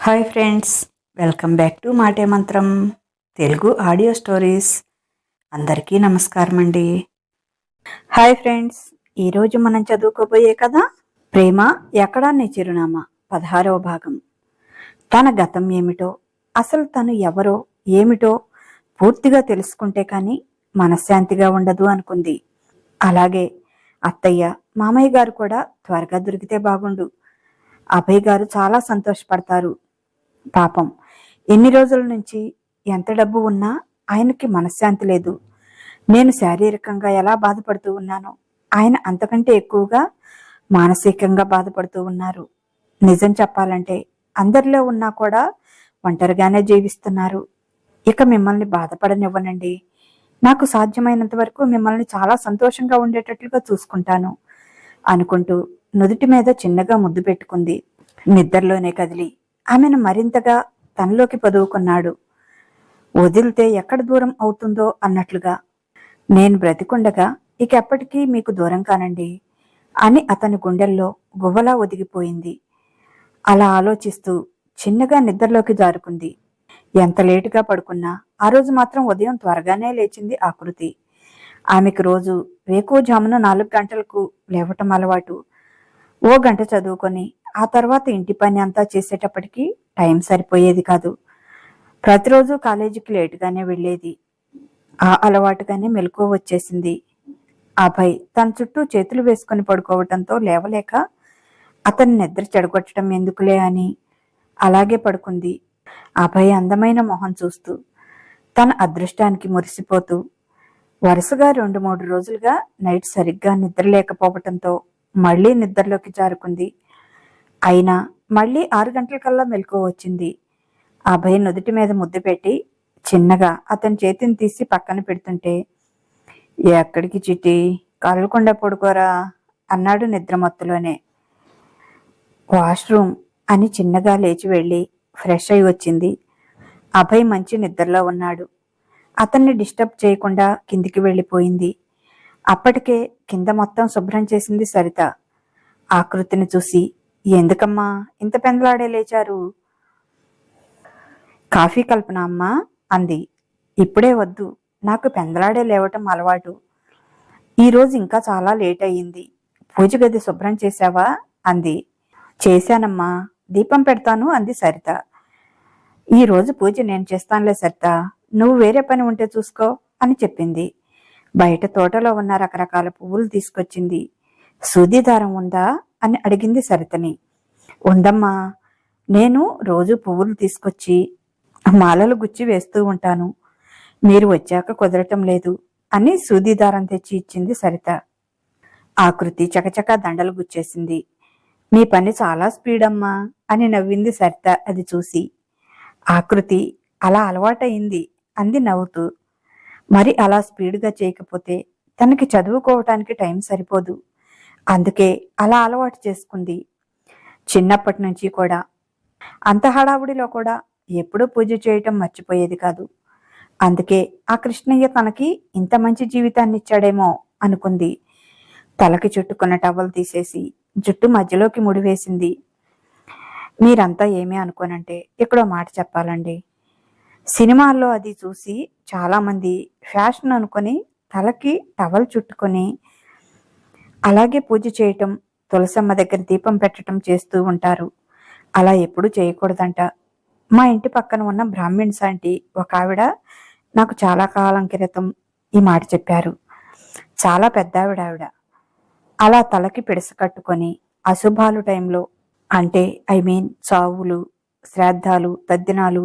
Hi friends welcome back to మాటే మంత్రం Telugu audio stories. అందరికీ నమస్కారం అండి. హాయ్ ఫ్రెండ్స్ ఈరోజు మనం చదువుకోబోయే కదా ప్రేమ ఎక్కడా నీ చిరునామా పదహారవ భాగం. తన గతం ఏమిటో అసలు తను ఎవరో ఏమిటో పూర్తిగా తెలుసుకుంటే కానీ మనశ్శాంతిగా ఉండదు అనుకుంది. అలాగే అత్తయ్య మామయ్య గారు కూడా త్వరగా దొరికితే బాగుండు. అభయ్ గారు చాలా సంతోషపడతారు. పాపం. ఎన్ని రోజుల నుంచి ఎంత డబ్బు ఉన్నా ఆయనకి మనశ్శాంతి లేదు. నేను శారీరకంగా ఎలా బాధపడుతూ ఉన్నానో ఆయన అంతకంటే ఎక్కువగా మానసికంగా బాధపడుతూ ఉన్నారు. నిజం చెప్పాలంటే అందరిలో ఉన్నా కూడా ఒంటరిగానే జీవిస్తున్నారు. ఇక మిమ్మల్ని బాధపడనివ్వనండి. నాకు సాధ్యమైనంత వరకు మిమ్మల్ని చాలా సంతోషంగా ఉండేటట్లుగా చూసుకుంటాను అనుకుంటూ నుదుటి మీద చిన్నగా ముద్దు పెట్టుకుంది. నిద్రలోనే కదిలి ఆమెను మరింతగా తనలోకి పదువుకున్నాడు. వదిలితే ఎక్కడ దూరం అవుతుందో అన్నట్లుగా. నేను బ్రతికుండగా ఇక ఎప్పటికీ మీకు దూరం కానండి అని అతని గుండెల్లో గువ్వలా ఒదిగిపోయింది. అలా ఆలోచిస్తూ చిన్నగా నిద్రలోకి జారుకుంది. ఎంత లేటుగా పడుకున్నా ఆ రోజు మాత్రం ఉదయం త్వరగానే లేచింది ఆకృతి ఆమెకు రోజు వేకువజామున నాలుగు గంటలకు లేవటం అలవాటు. ఓ గంట చదువుకొని ఆ తర్వాత ఇంటి పని అంతా చేసేటప్పటికి టైం సరిపోయేది కాదు. ప్రతిరోజు కాలేజీకి లేటుగానే వెళ్ళేది. ఆ అలవాటుగానే మెలకువ వచ్చేసింది. అభయ్ తన చుట్టూ చేతులు వేసుకుని పడుకోవటంతో లేవలేక అతన్ని నిద్ర చెడగొట్టడం ఎందుకులే అని అలాగే పడుకుంది. అభయ్ అందమైన మొహం చూస్తూ తన అదృష్టానికి మురిసిపోతూ వరుసగా రెండు మూడు రోజులుగా నైట్ సరిగ్గా నిద్ర లేకపోవటంతో మళ్ళీ నిద్రలోకి జారుకుంది. అయినా మళ్ళీ ఆరు గంటలకల్లా మెలకు వచ్చింది. అభయ నుదుటి మీద ముద్దు పెట్టి చిన్నగా అతని చేతిని తీసి పక్కన పెడుతుంటే ఎక్కడికి చిట్టి? కలకుండా పడుకోరా? అన్నాడు నిద్రమత్తులోనే. వాష్రూమ్ అని చిన్నగా లేచి వెళ్ళి ఫ్రెష్ అయి వచ్చింది. అభయ్ మంచి నిద్రలో ఉన్నాడు. అతన్ని డిస్టర్బ్ చేయకుండా కిందికి వెళ్ళిపోయింది. అప్పటికే కింద మొత్తం శుభ్రం చేసింది సరిత. ఆకృతిని చూసి ఎందుకమ్మా? ఇంత పెందలాడే లేచారు. కాఫీ కల్పన అమ్మా? అంది. ఇప్పుడే వద్దు. నాకు పెందలాడే లేవటం అలవాటు. ఈరోజు ఇంకా చాలా లేట్ అయ్యింది. పూజ గది శుభ్రం చేశావా? అంది. చేశానమ్మా. దీపం పెడతాను అంది సరిత. ఈరోజు పూజ నేను చేస్తానులే సరిత. నువ్వు వేరే పని ఉంటే చూసుకో అని చెప్పింది. బయట తోటలో ఉన్న రకరకాల పువ్వులు తీసుకొచ్చింది. సూది దారం ఉందా అని అడిగింది సరితని. ఉందమ్మా నేను రోజు పువ్వులు తీసుకొచ్చి మాలలు గుచ్చి వేస్తూ ఉంటాను. మీరు వచ్చాక కుదరటం లేదు అని సూది దారం తెచ్చి ఇచ్చింది సరిత. ఆకృతి చకచక దండలు గుచ్చేసింది. మీ పని చాలా స్పీడ్ అమ్మా అని నవ్వింది సరిత అది చూసి. ఆకృతి అలా అలవాటయింది అంది నవ్వుతూ. మరి అలా స్పీడ్గా చేయకపోతే తనకి చదువుకోవటానికి టైం సరిపోదు. అందుకే అలా అలవాటు చేసుకుంది. చిన్నప్పటి నుంచి కూడా. అంత హడావుడిలో కూడా ఎప్పుడూ పూజ చేయటం మర్చిపోయేది కాదు. అందుకే ఆ కృష్ణయ్య తనకి ఇంత మంచి జీవితాన్ని ఇచ్చాడేమో అనుకుంది. తలకి చుట్టుకున్న టవల్ తీసేసి జుట్టు మధ్యలోకి ముడివేసింది. మీరంతా ఏమీ అనుకోనంటే ఎక్కడో మాట చెప్పాలండి. సినిమాల్లో అది చూసి చాలామంది ఫ్యాషన్ అనుకొని తలకి టవల్ చుట్టుకొని అలాగే పూజ చేయటం తులసమ్మ దగ్గర దీపం పెట్టడం చేస్తూ ఉంటారు. అలా ఎప్పుడు చేయకూడదంట. మా ఇంటి పక్కన ఉన్న బ్రాహ్మిన్స్ ఆంటీ ఒక ఆవిడ నాకు చాలా కాలం క్రితం ఈ మాట చెప్పారు. చాలా పెద్ద ఆవిడ ఆవిడ అలా తలకి పిడస కట్టుకొని అశుభాలు టైంలో అంటే ఐ మీన్ చావులు శ్రాద్ధాలు తద్దినాలు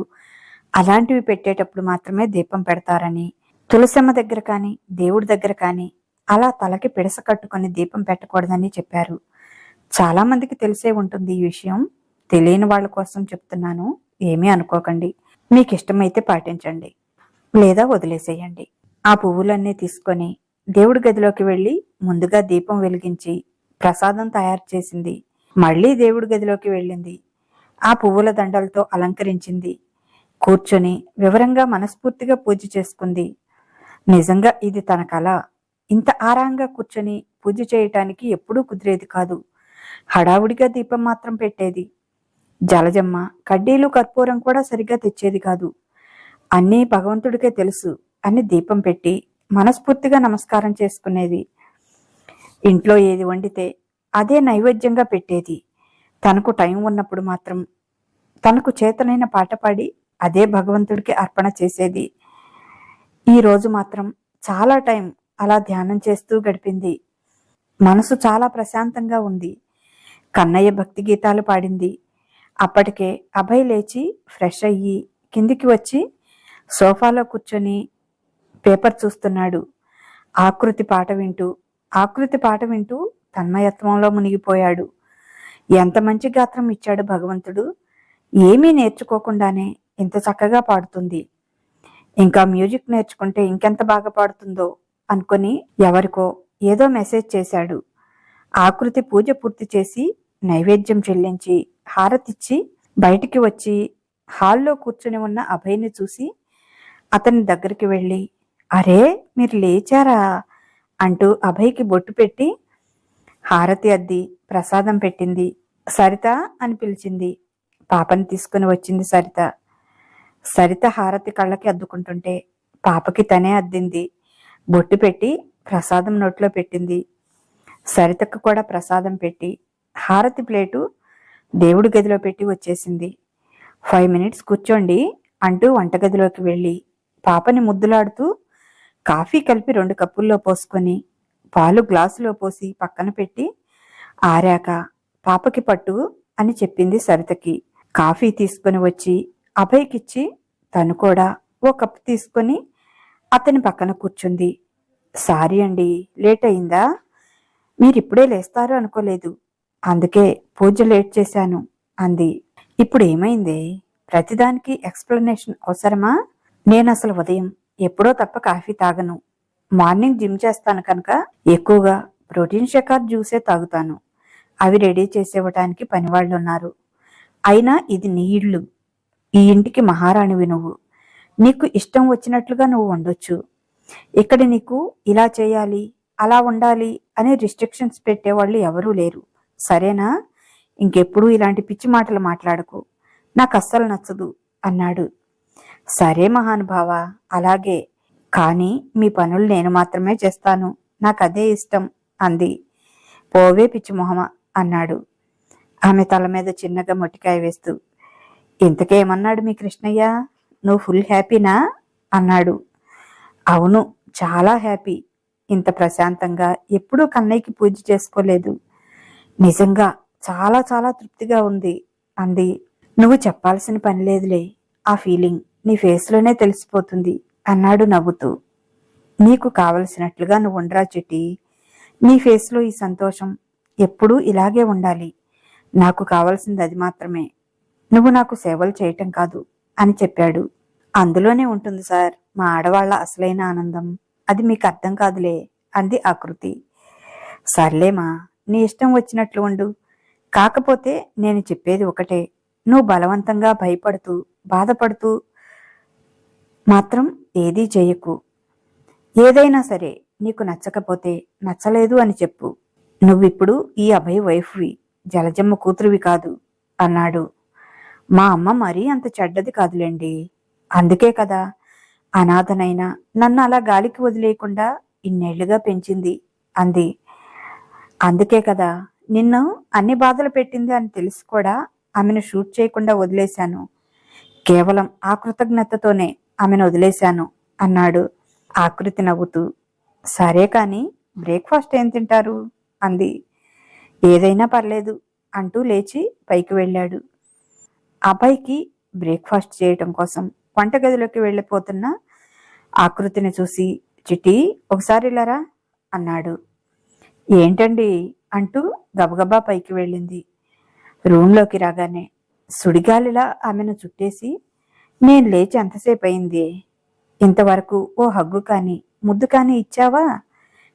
అలాంటివి పెట్టేటప్పుడు మాత్రమే దీపం పెడతారని. తులసమ్మ దగ్గర కానీ దేవుడి దగ్గర కానీ అలా తలకి పిడస కట్టుకొని దీపం పెట్టకూడదని చెప్పారు. చాలా మందికి తెలిసే ఉంటుంది ఈ విషయం. తెలియని వాళ్ళ కోసం చెప్తున్నాను. ఏమీ అనుకోకండి. మీకు ఇష్టమైతే పాటించండి. లేదా వదిలేసేయండి. ఆ పువ్వులన్నీ తీసుకొని దేవుడి గదిలోకి వెళ్ళి ముందుగా దీపం వెలిగించి ప్రసాదం తయారు చేసింది. మళ్ళీ దేవుడి గదిలోకి వెళ్ళింది. ఆ పువ్వుల దండలతో అలంకరించింది. కూర్చొని వివరంగా మనస్ఫూర్తిగా పూజ చేసుకుంది. నిజంగా ఇది తన కళ ఇంత ఆరాంగా కూర్చొని పూజ చేయటానికి ఎప్పుడూ కుదిరేది కాదు. హడావుడిగా దీపం మాత్రం పెట్టేది. జలజమ్మ కడ్డీలు కర్పూరం కూడా సరిగ్గా తెచ్చేది కాదు. అన్నీ భగవంతుడికే తెలుసు అని దీపం పెట్టి మనస్ఫూర్తిగా నమస్కారం చేసుకునేది. ఇంట్లో ఏది వండితే అదే నైవేద్యంగా పెట్టేది. తనకు టైం ఉన్నప్పుడు మాత్రం తనకు చేతనైన పాట పాడి అదే భగవంతుడికి అర్పణ చేసేది. ఈరోజు మాత్రం చాలా టైం అలా ధ్యానం చేస్తూ గడిపింది. మనసు చాలా ప్రశాంతంగా ఉంది. కన్నయ్య భక్తి గీతాలు పాడింది. అప్పటికే అభయ్ లేచి ఫ్రెష్ అయ్యి కిందికి వచ్చి సోఫాలో కూర్చొని పేపర్ చూస్తున్నాడు. ఆకృతి పాట వింటూ ఆకృతి పాట వింటూ తన్మయత్వంలో మునిగిపోయాడు. ఎంత మంచి గాత్రం ఇచ్చాడు భగవంతుడు. ఏమీ నేర్చుకోకుండానే ఇంత చక్కగా పాడుతుంది. ఇంకా మ్యూజిక్ నేర్చుకుంటే ఇంకెంత బాగా పాడుతుందో. అనుకొని ఎవరికో ఏదో మెసేజ్ చేశాడు. ఆకృతి పూజ పూర్తి చేసి నైవేద్యం చెల్లించి హారతిచ్చి బయటికి వచ్చి హాల్లో కూర్చుని ఉన్న అభయ్ని చూసి అతని దగ్గరికి వెళ్ళి అరే మీరు లేచారా? అంటూ అభయ్కి బొట్టు పెట్టి హారతి అద్ది ప్రసాదం పెట్టింది. సరిత అని పిలిచింది. పాపని తీసుకుని వచ్చింది సరిత. సరిత హారతి కళ్ళకి అద్దుకుంటుంటే పాపకి తనే అద్దింది. బొట్టు పెట్టి ప్రసాదం నోట్లో పెట్టింది. సరితకు కూడా ప్రసాదం పెట్టి హారతి ప్లేటు దేవుడి గదిలో పెట్టి వచ్చేసింది. ఫైవ్ మినిట్స్ కూర్చోండి అంటూ వంటగదిలోకి వెళ్ళి పాపని ముద్దులాడుతూ కాఫీ కలిపి రెండు కప్పుల్లో పోసుకొని పాలు గ్లాసులో పోసి పక్కన పెట్టి ఆరాక పాపకి పట్టు అని చెప్పింది సరితకి. కాఫీ తీసుకొని వచ్చి అభయ్కిచ్చి తను కూడా ఓ కప్పు తీసుకొని అతని పక్కన కూర్చుంది. సారీ అండి లేట్ అయిందా? మీరిప్పుడే లేస్తారు అనుకోలేదు. అందుకే పూజ లేట్ చేశాను అంది. ఇప్పుడు ఏమైంది? ప్రతిదానికి ఎక్స్ప్లెనేషన్ అవసరమా? నేను అసలు ఉదయం ఎప్పుడో తప్ప కాఫీ తాగను. మార్నింగ్ జిమ్ చేస్తాను కనుక ఎక్కువగా ప్రోటీన్ షకార్ జ్యూసే తాగుతాను. అవి రెడీ చేసేవటానికి పనివాళ్ళు ఉన్నారు అయినా ఇది నీ ఇల్లు. ఈ ఇంటికి మహారాణివి నువ్వు. నీకు ఇష్టం వచ్చినట్లుగా నువ్వు ఉండొచ్చు. ఇక్కడ నీకు ఇలా చేయాలి అలా ఉండాలి అనే రిస్ట్రిక్షన్స్ పెట్టేవాళ్ళు ఎవరూ లేరు. సరేనా? ఇంకెప్పుడు ఇలాంటి పిచ్చి మాటలు మాట్లాడకు. నాకు అస్సలు నచ్చదు అన్నాడు. సరే మహానుభావ అలాగే. కానీ మీ పనులు నేను మాత్రమే చేస్తాను. నాకు అదే ఇష్టం అంది. పోవే పిచ్చి మొహమ అన్నాడు. ఆమె తల మీద చిన్నగా మొట్టికాయ వేస్తూ ఇంతకేమన్నాడు మీ కృష్ణయ్య? నువ్వు ఫుల్ హ్యాపీనా అన్నాడు. అవును చాలా హ్యాపీ ఇంత ప్రశాంతంగా ఎప్పుడూ కన్నయ్యకి పూజ చేసుకోలేదు. నిజంగా చాలా చాలా తృప్తిగా ఉంది అంది. నువ్వు చెప్పాల్సిన పని లేదులే. ఆ ఫీలింగ్ నీ ఫేస్లోనే తెలిసిపోతుంది అన్నాడు నవ్వుతూ. నీకు కావలసినట్లుగా నువ్వు ఉండరా చెట్టి. నీ ఫేస్లో ఈ సంతోషం ఎప్పుడూ ఇలాగే ఉండాలి. నాకు కావలసింది అది మాత్రమే. నువ్వు నాకు సేవలు చేయటం కాదు. అని చెప్పాడు. అందులోనే ఉంటుంది సార్ మా ఆడవాళ్ళ అసలైన ఆనందం. అది మీకు అర్థం కాదులే అంది ఆకృతి సర్లేమా నీ ఇష్టం వచ్చినట్లు ఉండు. కాకపోతే నేను చెప్పేది ఒకటే నువ్వు బలవంతంగా భయపడుతూ బాధపడుతూ మాత్రం ఏదీ చేయకు. ఏదైనా సరే నీకు నచ్చకపోతే నచ్చలేదు అని చెప్పు. నువ్విప్పుడు ఈ అభయ వైఫ్వి జలజమ్మ కూతురువి కాదు అన్నాడు. మా అమ్మ మరీ అంత చెడ్డది కాదులేండి. అందుకే కదా అనాథనైనా నన్ను అలా గాలికి వదిలేయకుండా ఇన్నేళ్ళుగా పెంచింది అంది. అందుకే కదా నిన్ను అన్ని బాధలు పెట్టింది అని తెలిసి కూడా ఆమెను షూట్ చేయకుండా వదిలేశాను. కేవలం ఆ కృతజ్ఞతతోనే ఆమెను వదిలేశాను అన్నాడు ఆకృతి నవ్వుతూ. సరే కాని బ్రేక్ఫాస్ట్ ఏం తింటారు? అంది. ఏదైనా పర్లేదు అంటూ లేచి పైకి వెళ్ళాడు. అబ్బాయికి బ్రేక్ఫాస్ట్ చేయటం కోసం వంటగదిలోకి వెళ్ళిపోతున్న ఆకృతిని చూసి చిట్టి ఒకసారి ఇలారా? అన్నాడు. ఏంటండి? అంటూ గబగబా పైకి వెళ్ళింది. రూమ్లోకి రాగానే సుడిగాలిలా ఆమెను చుట్టేసి నేను లేచి ఎంతసేపు అయింది? ఇంతవరకు ఓ హగ్గు కానీ ముద్దు కానీ ఇచ్చావా?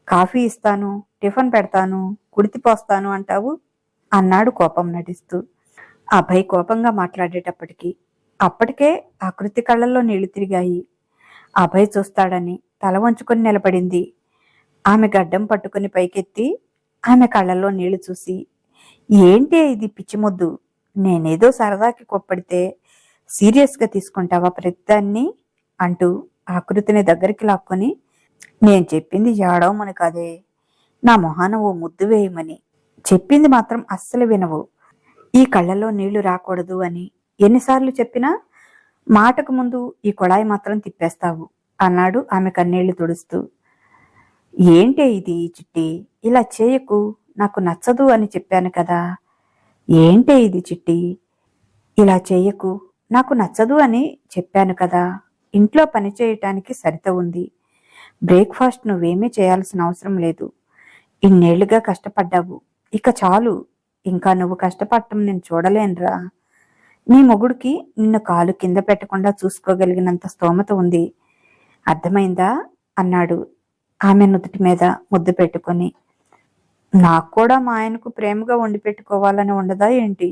కాఫీ ఇస్తాను టిఫిన్ పెడతాను కుడితిపోస్తాను అంటావు? అన్నాడు కోపం నటిస్తూ. అభయ్ కోపంగా మాట్లాడేటప్పటికీ అప్పటికే ఆకృతి కళ్ళల్లో నీళ్ళు తిరిగాయి. అభయ్ చూస్తాడని తల వంచుకొని నిలబడింది. ఆమె గడ్డం పట్టుకుని పైకెత్తి ఆమె కళ్ళల్లో నీళ్ళు చూసి ఏంటి ఇది పిచ్చిముద్దు నేనేదో సరదాకి కొప్పడితే సీరియస్గా తీసుకుంటావా ప్రతిదాన్ని? అంటూ ఆకృతిని దగ్గరికి లాక్కొని నేను చెప్పింది ఏడవమని కాదే. నా మొహాన ఓ ముద్దు వేయమని. చెప్పింది మాత్రం అస్సలు వినవు. ఈ కళ్ళలో నీళ్ళు రాకూడదు అని ఎన్నిసార్లు చెప్పినా మాటకు ముందు ఈ కొడాయి మాత్రం తిప్పేస్తావు అన్నాడు ఆమె కన్నీళ్ళు తుడుస్తూ. ఏంటే ఇది చిట్టి? ఇలా చేయకు నాకు నచ్చదు అని చెప్పాను కదా. ఏంటే ఇది చిట్టి? ఇలా చేయకు నాకు నచ్చదు అని చెప్పాను కదా. ఇంట్లో పని చేయటానికి సరిత ఉంది. బ్రేక్ఫాస్ట్ నువ్వేమీ చేయాల్సిన అవసరం లేదు. ఇన్నేళ్ళుగా కష్టపడ్డావు. ఇక చాలు ఇంకా నువ్వు కష్టపడటం నేను చూడలేనురా. నీ మొగుడికి నిన్ను కాలు కింద పెట్టకుండా చూసుకోగలిగినంత స్తోమత ఉంది. అర్థమైందా? అన్నాడు ఆమె నుదుటి మీద ముద్దు పెట్టుకొని. నాకు కూడా మా ఆయనకు ప్రేమగా వండి పెట్టుకోవాలని ఉండదా ఏంటి?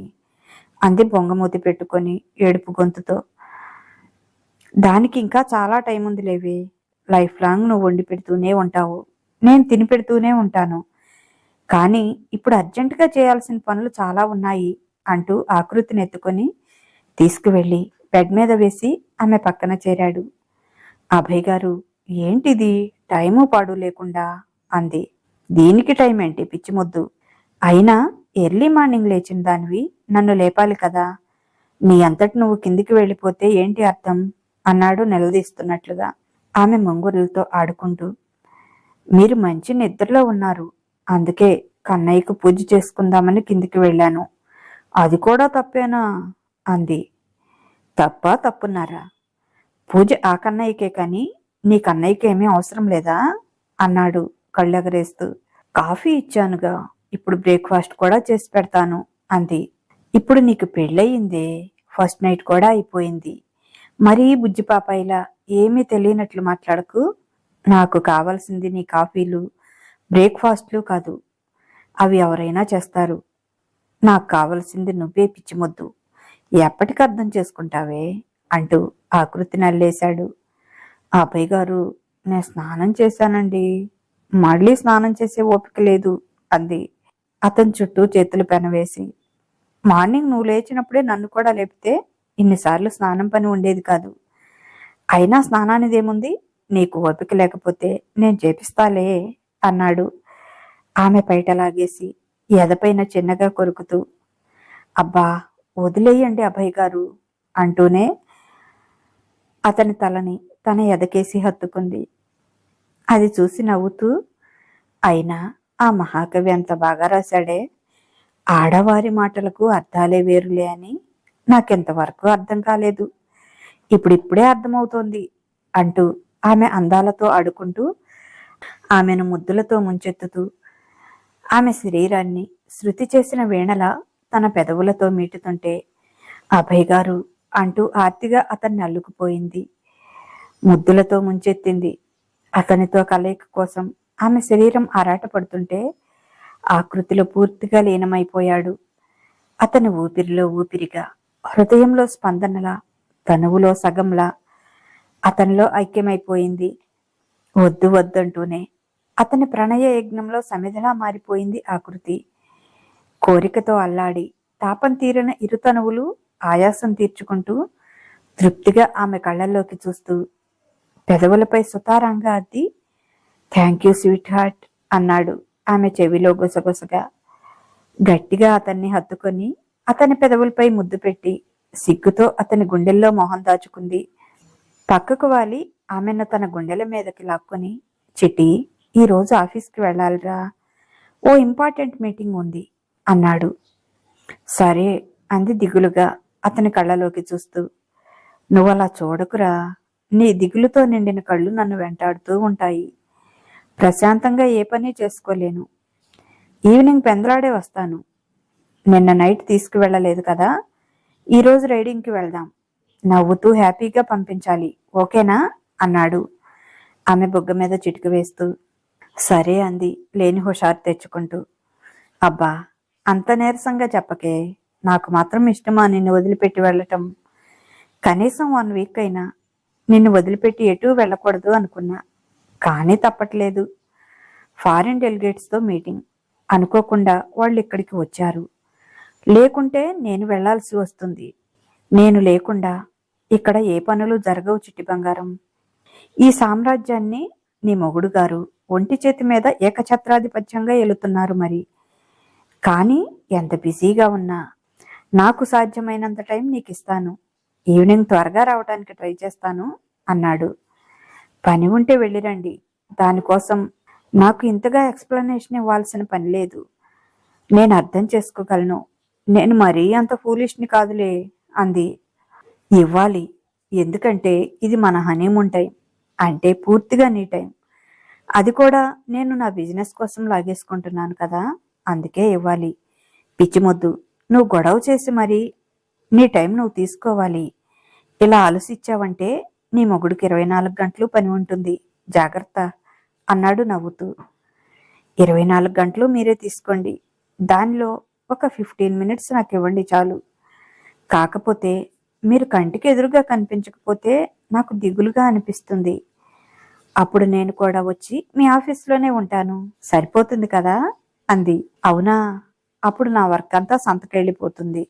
అంది బొంగమూతి పెట్టుకొని ఏడుపు గొంతుతో. దానికి ఇంకా చాలా టైం ఉంది లేవి లైఫ్ లాంగ్ నువ్వు వండి పెడుతూనే ఉంటావు. నేను తిని పెడుతూనే ఉంటాను. కానీ ఇప్పుడు అర్జెంటుగా చేయాల్సిన పనులు చాలా ఉన్నాయి అంటూ ఆకృతిని ఎత్తుకొని తీసుకువెళ్ళి బెడ్ మీద వేసి ఆమె పక్కన చేరాడు. అభయ్ గారు ఏంటిది? టైము పాడు లేకుండా అంది. దీనికి టైం ఏంటి? పిచ్చిమొద్దు అయినా ఎర్లీ మార్నింగ్ లేచిన దానివి నన్ను లేపాలి కదా. నీ అంతటి నువ్వు కిందికి వెళ్ళిపోతే ఏంటి అర్థం? అన్నాడు నిలదీస్తున్నట్లుగా. ఆమె మంగురులతో ఆడుకుంటూ మీరు మంచి నిద్రలో ఉన్నారు. అందుకే కన్నయ్యకు పూజ చేసుకుందామని కిందికి వెళ్ళాను. అది కూడా తప్పేనా? అంది. తప్ప తప్పున్నారా? పూజ ఆ కన్నయ్యకే కానీ నీ కన్నయ్యకి ఏమీ అవసరం లేదా? అన్నాడు కళ్ళెగరేస్తూ. కాఫీ ఇచ్చానుగా. ఇప్పుడు బ్రేక్ఫాస్ట్ కూడా చేసి పెడతాను అంది. ఇప్పుడు నీకు పెళ్ళయిందే. ఫస్ట్ నైట్ కూడా అయిపోయింది. మరీ బుజ్జి పాపాయిలా ఏమీ తెలియనట్లు మాట్లాడకు. నాకు కావాల్సింది నీ కాఫీలు బ్రేక్ఫాస్ట్లు కాదు. అవి ఎవరైనా చేస్తారు. నాకు కావలసింది నువ్వే పిచ్చిమొద్దు. ఎప్పటికి అర్థం చేసుకుంటావే? అంటూ ఆకృతి నల్లేశాడు అబ్బాయి గారు నేను స్నానం చేశానండి. మళ్ళీ స్నానం చేసే ఓపిక లేదు అంది. అతని చుట్టూ చేతులు పెనవేసి మార్నింగ్ నువ్వు లేచినప్పుడే నన్ను కూడా లేపితే ఇన్నిసార్లు స్నానం పని ఉండేది కాదు. అయినా స్నానానిదేముంది? నీకు ఓపిక లేకపోతే నేను చేపిస్తాలే. అన్నాడు. ఆమె పైట లాగేసి ఎదపైన చిన్నగా కొరుకుతూ అబ్బా వదిలేయండి అభయ్ గారు అంటూనే అతని తలని తన ఎదకేసి హత్తుకుంది. అది చూసి నవ్వుతూ అయినా ఆ మహాకవి అంత బాగా రాశాడే. ఆడవారి మాటలకు అర్థాలే వేరులే అని నాకెంతవరకు అర్థం కాలేదు. ఇప్పుడిప్పుడే అర్థమవుతోంది అంటూ ఆమె అందాలతో ఆడుకుంటూ ఆమెను ముద్దులతో ముంచెత్తుతూ ఆమె శరీరాన్ని శృతి చేసిన వీణల తన పెదవులతో మీటుతుంటే అభయ్ గారు అంటూ ఆర్తిగా అతన్ని అల్లుకుపోయింది. ముద్దులతో ముంచెత్తింది. అతనితో కలయిక కోసం ఆమె శరీరం ఆరాటపడుతుంటే ఆకృతిలో పూర్తిగా లీనమైపోయాడు. అతని ఊపిరిలో ఊపిరిగా హృదయంలో స్పందనలా తనువులో సగంలా అతనిలో ఐక్యమైపోయింది. వద్దు వద్దంటూనే. అతని ప్రణయ యజ్ఞంలో సమిధలా మారిపోయింది ఆకృతి కోరికతో అల్లాడి తాపం తీరిన ఇరుతనువులు ఆయాసం తీర్చుకుంటూ తృప్తిగా ఆమె కళ్ళల్లోకి చూస్తూ పెదవులపై సుతారంగా అద్ది థ్యాంక్ యూ స్వీట్ హార్ట్ అన్నాడు ఆమె చెవిలో గుసగుసగా. గట్టిగా అతన్ని హత్తుకొని అతని పెదవులపై ముద్దు పెట్టి సిగ్గుతో అతని గుండెల్లో మొహం దాచుకుంది. పక్కకు వాలి ఆమెను తన గుండెల మీదకి లాక్కొని చిట్టి ఈరోజు ఆఫీస్కి వెళ్ళాలిరా. ఓ ఇంపార్టెంట్ మీటింగ్ ఉంది అన్నాడు. సరే అంది దిగులుగా అతని కళ్ళలోకి చూస్తూ. నువ్వు అలా చూడకురా. నీ దిగులుతో నిండిన కళ్ళు నన్ను వెంటాడుతూ ఉంటాయి. ప్రశాంతంగా ఏ పని చేసుకోలేను. ఈవినింగ్ పెందలాడే వస్తాను. నిన్న నైట్ తీసుకువెళ్ళలేదు కదా. ఈరోజు రైడింగ్కి వెళ్దాం. నవ్వుతూ హ్యాపీగా పంపించాలి. ఓకేనా? అన్నాడు. ఆమె బొగ్గ మీద చిటిక వేస్తూ సరే అంది లేని హుషారు తెచ్చుకుంటూ. అబ్బా అంత నీరసంగా చెప్పకే నాకు మాత్రం ఇష్టమా నిన్ను వదిలిపెట్టి వెళ్ళటం? కనీసం వన్ వీక్ అయినా నిన్ను వదిలిపెట్టి ఎటూ వెళ్ళకూడదు అనుకున్నా. కానీ తప్పట్లేదు. ఫారిన్ డెలిగేట్స్తో మీటింగ్. అనుకోకుండా వాళ్ళు ఇక్కడికి వచ్చారు. లేకుంటే నేను వెళ్ళాల్సి వస్తుంది. నేను లేకుండా ఇక్కడ ఏ పనులు జరగవు చిట్టి బంగారం. ఈ సామ్రాజ్యాన్ని నీ మొగుడు గారు ఒంటి చేతి మీద ఏకఛత్రాధిపత్యంగా ఎలుతున్నారు మరి. కానీ ఎంత బిజీగా ఉన్నా నాకు సాధ్యమైనంత టైం నీకు ఇస్తాను ఈవినింగ్ త్వరగా రావడానికి ట్రై చేస్తాను అన్నాడు. పని ఉంటే వెళ్ళిరండి. దానికోసం నాకు ఇంతగా ఎక్స్ప్లెనేషన్ ఇవ్వాల్సిన పని లేదు. నేను అర్థం చేసుకోగలను. నేను మరీ అంత ఫూలిష్ని కాదులే అంది. ఇవ్వాలి. ఎందుకంటే ఇది మన హనీమూన్ టైం. అంటే పూర్తిగా నీ టైం. అది కూడా నేను నా బిజినెస్ కోసం లాగేసుకుంటున్నాను కదా అందుకే ఇవ్వాలి. పిచ్చిమొద్దు నువ్వు గొడవ చేసి మరి నీ టైం నువ్వు తీసుకోవాలి. ఇలా ఆలోచించావంటే నీ మొగుడికి ఇరవై నాలుగు గంటలు పని ఉంటుంది. జాగ్రత్త అన్నాడు నవ్వుతూ. ఇరవై నాలుగు గంటలు మీరే తీసుకోండి. దానిలో ఒక ఫిఫ్టీన్ మినిట్స్ నాకు ఇవ్వండి చాలు. కాకపోతే మీరు కంటికి ఎదురుగా కనిపించకపోతే నాకు దిగులుగా అనిపిస్తుంది. అప్పుడు నేను కూడా వచ్చి మీ ఆఫీస్లోనే ఉంటాను. సరిపోతుంది కదా? అంది. అవునా? అప్పుడు నా వర్క్ అంతా సంతకెళ్ళిపోతుంది.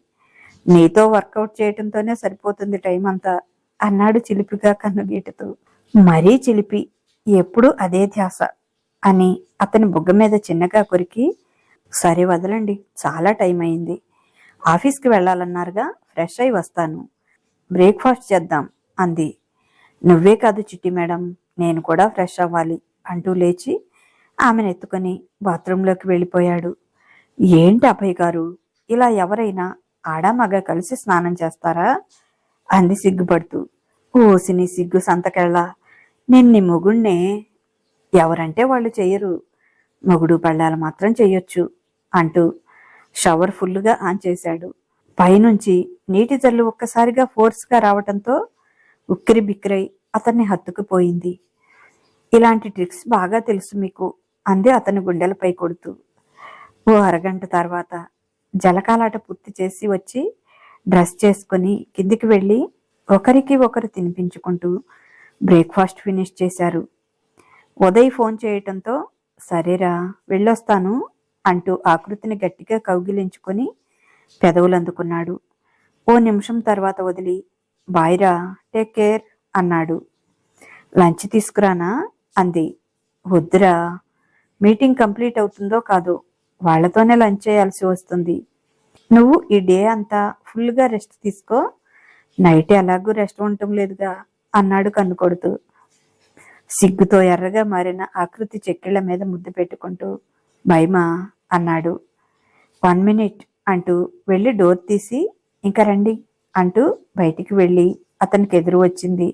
నీతో వర్కౌట్ చేయటంతోనే సరిపోతుంది టైం అంతా అన్నాడు చిలిపిగా కన్నుగీటుతూ. మరీ చిలిపి ఎప్పుడు అదే ధ్యాస అని అతని బుగ్గ మీద చిన్నగా కొరికి సరే వదలండి చాలా టైం అయింది. ఆఫీస్కి వెళ్ళాలన్నారుగా ఫ్రెష్ అయి వస్తాను. బ్రేక్ఫాస్ట్ చేద్దాం అంది. నువ్వే కాదు చిట్టి మేడం నేను కూడా ఫ్రెష్ అవ్వాలి అంటూ లేచి ఆమెను ఎత్తుకొని బాత్రూంలోకి వెళ్ళిపోయాడు. ఏంటి అభయ్ గారు ఇలా ఎవరైనా ఆడా మగ కలిసి స్నానం చేస్తారా? అంది సిగ్గుపడుతూ. ఓసిని సిగ్గు సంతకెళ్ళ నేను నీ మొగుణ్ణే. ఎవరంటే వాళ్ళు చెయ్యరు. మొగుడు పళ్ళాలు మాత్రం చెయ్యొచ్చు అంటూ షవర్ ఫుల్లుగా ఆన్ చేశాడు. పైనుంచి నీటి జల్లు ఒక్కసారిగా ఫోర్స్గా రావటంతో ఉక్కిరి బిక్కిరై అతన్ని హత్తుకుపోయింది ఇలాంటి ట్రిక్స్ బాగా తెలుసు మీకు అంది అతని గుండెలపై కొడుతూ. ఓ అరగంట తర్వాత జలకాలాట పూర్తి చేసి వచ్చి డ్రెస్ చేసుకుని కిందికి వెళ్ళి ఒకరికి ఒకరు తినిపించుకుంటూ బ్రేక్ఫాస్ట్ ఫినిష్ చేశారు. ఉదయ్ ఫోన్ చేయటంతో సరేరా వెళ్ళొస్తాను అంటూ ఆకృతిని గట్టిగా కౌగిలించుకొని పెదవులందుకున్నాడు. ఓ నిమిషం తర్వాత వదిలి బాయ్రా టేక్ కేర్ అన్నాడు. లంచ్ తీసుకురానా? అంది. వద్దురా మీటింగ్ కంప్లీట్ అవుతుందో కాదో వాళ్ళతోనే లంచ్ చేయాల్సి వస్తుంది. నువ్వు ఈ డే అంతా ఫుల్గా రెస్ట్ తీసుకో. నైట్ ఎలాగూ రెస్ట్ ఉండటం లేదుగా అన్నాడు కన్ను కొడుతూ సిగ్గుతో ఎర్రగా మారిన ఆకృతి చెక్కిళ్ళ మీద ముద్దు పెట్టుకుంటూ భయమా? అన్నాడు. వన్ మినిట్ అంటూ వెళ్ళి డోర్ తీసి ఇంకా రండి. అంటూ బయటికి వెళ్ళి అతనికి ఎదురు వచ్చింది.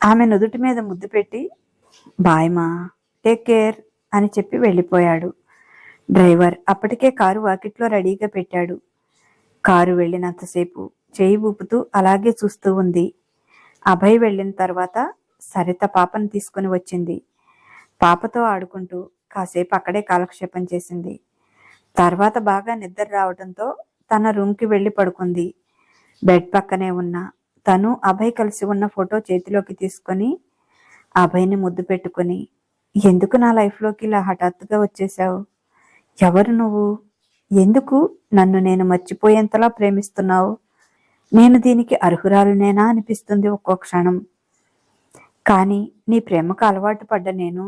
ఆమె నుదుటి మీద ముద్దు పెట్టి బాయ్మా టేక్ కేర్ అని చెప్పి వెళ్ళిపోయాడు. డ్రైవర్ అప్పటికే కారు వాకిట్లో రెడీగా పెట్టాడు. కారు వెళ్ళినంతసేపు చేయి ఊపుతూ అలాగే చూస్తూ ఉంది. అభయ్ వెళ్ళిన తర్వాత సరిత పాపను తీసుకుని వచ్చింది. పాపతో ఆడుకుంటూ కాసేపు అక్కడే కాలక్షేపం చేసింది. తర్వాత బాగా నిద్ర రావడంతో తన రూమ్కి వెళ్ళి పడుకుంది. బెడ్ పక్కనే ఉన్న తను అభయ్ కలిసి ఉన్న ఫోటో చేతిలోకి తీసుకొని అభయ్ని ముద్దు పెట్టుకుని ఎందుకు నా లైఫ్లోకి ఇలా హఠాత్తుగా వచ్చేసావు? ఎవరు నువ్వు? ఎందుకు నన్ను నేను మర్చిపోయేంతలా ప్రేమిస్తున్నావు? నేను దీనికి అర్హురాలునేనా? అనిపిస్తుంది ఒక్కో క్షణం. కానీ నీ ప్రేమకు అలవాటు పడ్డ నేను.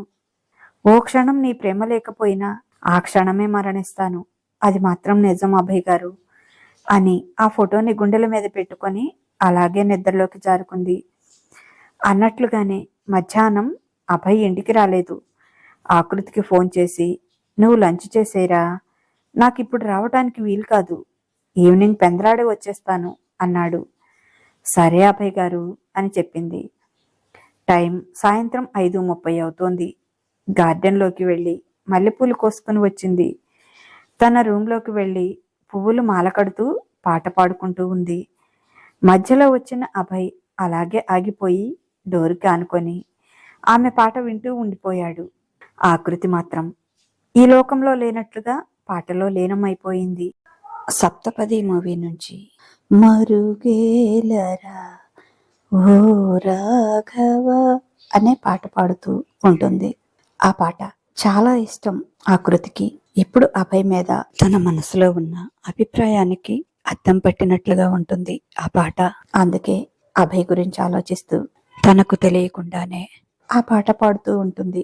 ఓ క్షణం నీ ప్రేమ లేకపోయినా ఆ క్షణమే మరణిస్తాను. అది మాత్రం నిజం అభయ్ గారు. అని ఆ ఫోటోని గుండెల మీద పెట్టుకొని అలాగే నిద్రలోకి జారుకుంది. అన్నట్లుగానే మధ్యాహ్నం అభయ్ ఇంటికి రాలేదు. ఆకృతికి ఫోన్ చేసి నువ్వు లంచ్ చేసేరా? నాకు ఇప్పుడు రావటానికి వీలు కాదు. ఈవినింగ్ పెందరాడే వచ్చేస్తాను అన్నాడు. సరే అభయ్ గారు అని చెప్పింది. టైం సాయంత్రం ఐదు ముప్పై అవుతోంది. గార్డెన్లోకి వెళ్ళి మల్లెపూలు కోసుకుని వచ్చింది. తన రూమ్లోకి వెళ్ళి పువ్వులు మాల కడుతూ పాట పాడుకుంటూ ఉంది. మధ్యలో వచ్చిన అభయ్ అలాగే ఆగిపోయి డోరుకి ఆనుకొని ఆమె పాట వింటూ ఉండిపోయాడు. ఆకృతి మాత్రం ఈ లోకంలో లేనట్లుగా పాటలో లీనమైపోయింది. సప్తపది మూవీ నుంచి మరుగేలరా ఓ రాఘవ అనే పాట పాడుతూ ఉంటుంది. ఆ పాట చాలా ఇష్టం ఆకృతికి. ఇప్పుడు అభయ్ మీద తన మనసులో ఉన్న అభిప్రాయానికి అద్దం పట్టినట్లుగా ఉంటుంది ఆ పాట. అందుకే అభయ్ గురించి ఆలోచిస్తూ తనకు తెలియకుండానే ఆ పాట పాడుతూ ఉంటుంది.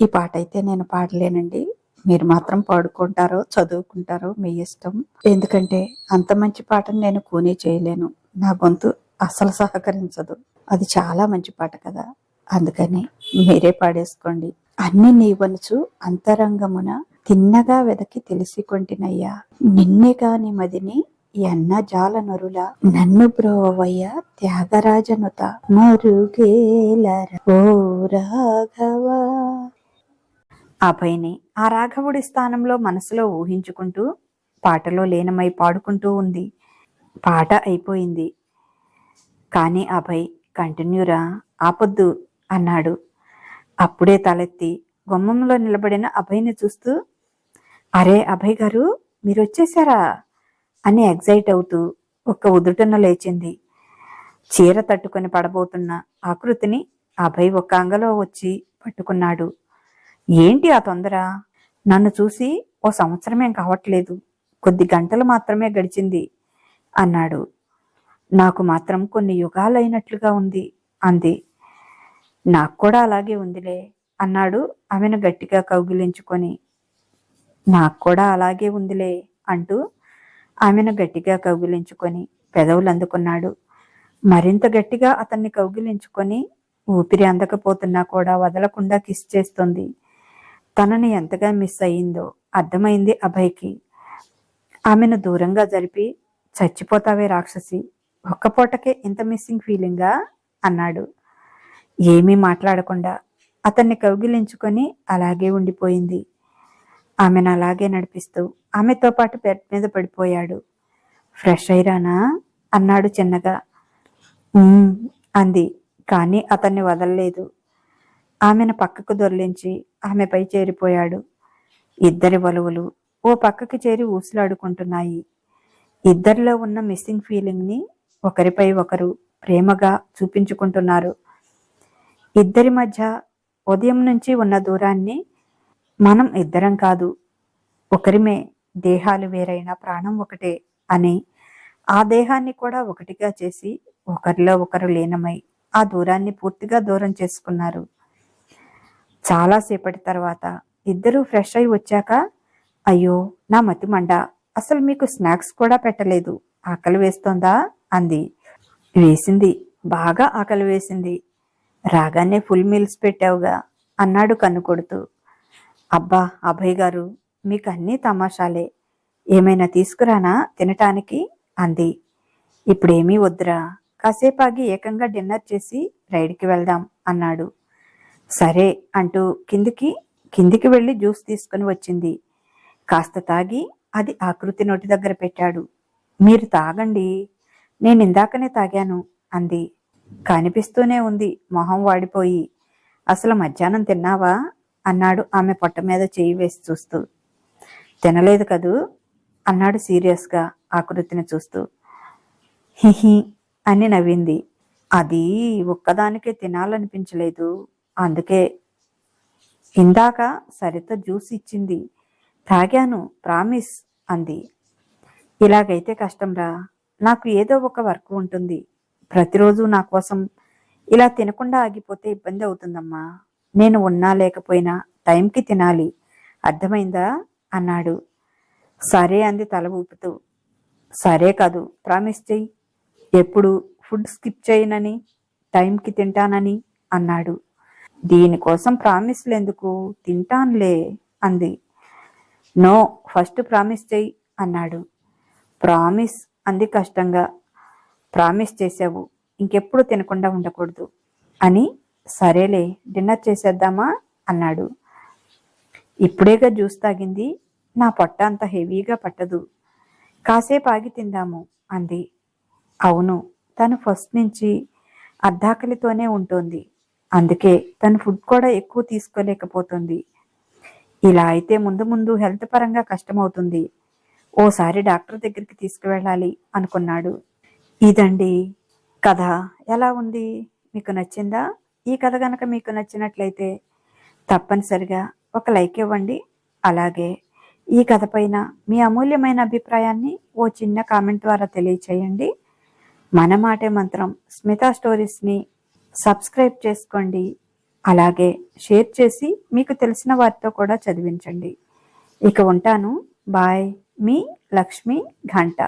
ఈ పాట అయితే నేను పాడలేనండి. మీరు మాత్రం పాడుకుంటారో చదువుకుంటారో మీ ఇష్టం. ఎందుకంటే అంత మంచి పాటను నేను కూనీ చేయలేను. నా గొంతు అసలు సహకరించదు. అది చాలా మంచి పాట కదా. అందుకని మీరే పాడేసుకోండి. అన్ని నీవనుచు అంతరంగమున తిన్నగా వెదకి తెలిసి కొంటినయ్యా నిన్నే కాని మదిని ఎన్న జాల నరుల నన్ను బ్రోవయ్య త్యాగరాజనుత మరుగేలర. ఓ రాఘవా. ఆ రాఘవుడి స్థానంలో మనసులో ఊహించుకుంటూ పాటలో లీనమై పాడుకుంటూ ఉంది. పాట అయిపోయింది. కానీ అభయ్ కంటిన్యూరా ఆపొద్దు అన్నాడు. అప్పుడే తలెత్తి గుమ్మంలో నిలబడిన అభయ్ని చూస్తూ అరే అభయ్ గారు మీరు వచ్చేసారా అని ఎగ్జైట్ అవుతూ ఒక్క ఉదుటన లేచింది. చీర తట్టుకొని పడబోతున్న ఆకృతిని అభయ్ ఒక్క అంగలో వచ్చి పట్టుకున్నాడు. ఏంటి ఆ తొందర? నన్ను చూసి ఓ సంవత్సరమేం కావట్లేదు. కొద్ది గంటలు మాత్రమే గడిచింది అన్నాడు. నాకు మాత్రం కొన్ని యుగాలైనట్లుగా ఉంది అంది. నాకు కూడా అలాగే ఉందిలే అన్నాడు ఆమెను గట్టిగా కౌగిలించుకొని. నాకు కూడా అలాగే ఉందిలే అంటూ ఆమెను గట్టిగా కౌగిలించుకొని పెదవులు అందుకున్నాడు. మరింత గట్టిగా అతన్ని కౌగిలించుకొని ఊపిరి అందకపోతున్నా కూడా వదలకుండా కిస్ చేస్తుంది. తనని ఎంతగా మిస్ అయ్యిందో అర్థమైంది అభయ్కి. ఆమెను దూరంగా జరిపి చచ్చిపోతావే రాక్షసి ఒక్క పూటకే ఇంత మిస్సింగ్ ఫీలింగా అన్నాడు. ఏమీ మాట్లాడకుండా అతన్ని కౌగిలించుకొని అలాగే ఉండిపోయింది. ఆమెను అలాగే నడిపిస్తూ ఆమెతో పాటు బెడ్ మీద పడిపోయాడు. ఫ్రెష్ అయిరానా అన్నాడు చిన్నగా. అంది కానీ అతన్ని వదలలేదు. ఆమెను పక్కకు దొర్లించి ఆమెపై చేరిపోయాడు. ఇద్దరి వలువలు ఓ పక్కకి చేరి ఊసులాడుకుంటున్నాయి. ఇద్దరిలో ఉన్న మిస్సింగ్ ఫీలింగ్ని ఒకరిపై ఒకరు ప్రేమగా చూపించుకుంటున్నారు. ఇద్దరి మధ్య ఉదయం నుంచి ఉన్న దూరాన్ని మనం ఇద్దరం కాదు. ఒకరిమే దేహాలు వేరైన ప్రాణం ఒకటే అని ఆ దేహాన్ని కూడా ఒకటిగా చేసి ఒకరిలో ఒకరు లీనమై ఆ దూరాన్ని పూర్తిగా దూరం చేసుకున్నారు. చాలాసేపటి తర్వాత ఇద్దరూ ఫ్రెష్ అయి వచ్చాక అయ్యో నా మతిమండ అసలు మీకు స్నాక్స్ కూడా పెట్టలేదు. ఆకలి వేస్తోందా? అంది. వేసింది. బాగా ఆకలి వేసింది. రాగానే ఫుల్ మీల్స్ పెట్టావుగా అన్నాడు కన్ను కొడుతూ. అబ్బా అభయ్ గారు మీకు అన్నీ తమాషాలే. ఏమైనా తీసుకురానా తినటానికి? అంది. ఇప్పుడేమీ వద్దురా కాసేపు ఆగి ఏకంగా డిన్నర్ చేసి రైడ్కి వెళ్దాం అన్నాడు. సరే అంటూ కిందికి కిందికి వెళ్ళి జ్యూస్ తీసుకుని వచ్చింది. కాస్త తాగి అది ఆకృతి నోటి దగ్గర పెట్టాడు. మీరు తాగండి నేను ఇందాకనే తాగాను అంది. కనిపిస్తూనే ఉంది మొహం వాడిపోయి. అసలు మధ్యాహ్నం తిన్నావా? అన్నాడు. ఆమె పొట్ట మీద చేయి వేసి చూస్తూ. తినలేదు కదూ? అన్నాడు సీరియస్గా ఆకృతిని చూస్తూ. హిహి అని నవ్వింది. అది ఒక్కదానికే తినాలనిపించలేదు. అందుకే ఇందాక సరిత జ్యూస్ ఇచ్చింది. తాగాను ప్రామిస్ అంది. ఇలాగైతే కష్టంరా నాకు ఏదో ఒక వర్క్ ఉంటుంది. ప్రతిరోజు నా కోసం ఇలా తినకుండా ఆగిపోతే ఇబ్బంది అవుతుందమ్మా. నేను ఉన్నా లేకపోయినా టైంకి తినాలి. అర్థమైందా? అన్నాడు. సరే అంది తల ఊపుతూ. సరే కాదు ప్రామిస్ చెయ్యి ఎప్పుడు ఫుడ్ స్కిప్ చేయనని టైంకి తింటానని అన్నాడు. దీనికోసం ప్రామిస్లు ఎందుకు తింటానులే అంది. నో ఫస్ట్ ప్రామిస్ చెయ్యి అన్నాడు. ప్రామిస్ అంది కష్టంగా. ప్రామిస్ చేసావు ఇంకెప్పుడు తినకుండా ఉండకూడదు అని సరేలే డిన్నర్ చేసేద్దామా? అన్నాడు. ఇప్పుడేగా జ్యూస్ తాగింది. నా పొట్ట అంత హెవీగా పట్టదు. కాసేపు ఆగి తిందాము అంది. అవును తను ఫస్ట్ నుంచి అర్ధాకలితోనే ఉంటుంది. అందుకే తను ఫుడ్ కూడా ఎక్కువ తీసుకోలేకపోతుంది. ఇలా అయితే ముందు ముందు హెల్త్ పరంగా కష్టమవుతుంది. ఓసారి డాక్టర్ దగ్గరికి తీసుకువెళ్ళాలి అనుకున్నాడు. ఇదండి. కథ ఎలా ఉంది? మీకు నచ్చిందా? ఈ కథ కనుక మీకు నచ్చినట్లయితే తప్పనిసరిగా ఒక లైక్ ఇవ్వండి. అలాగే ఈ కథ పైన మీ అమూల్యమైన అభిప్రాయాన్ని ఓ చిన్న కామెంట్ ద్వారా తెలియచేయండి. మన మాటే మంత్రం స్మితా స్టోరీస్ని సబ్స్క్రైబ్ చేసుకోండి. అలాగే షేర్ చేసి మీకు తెలిసిన వారితో కూడా చదివించండి. ఇక ఉంటాను. బాయ్. మీ లక్ష్మి ఘంట.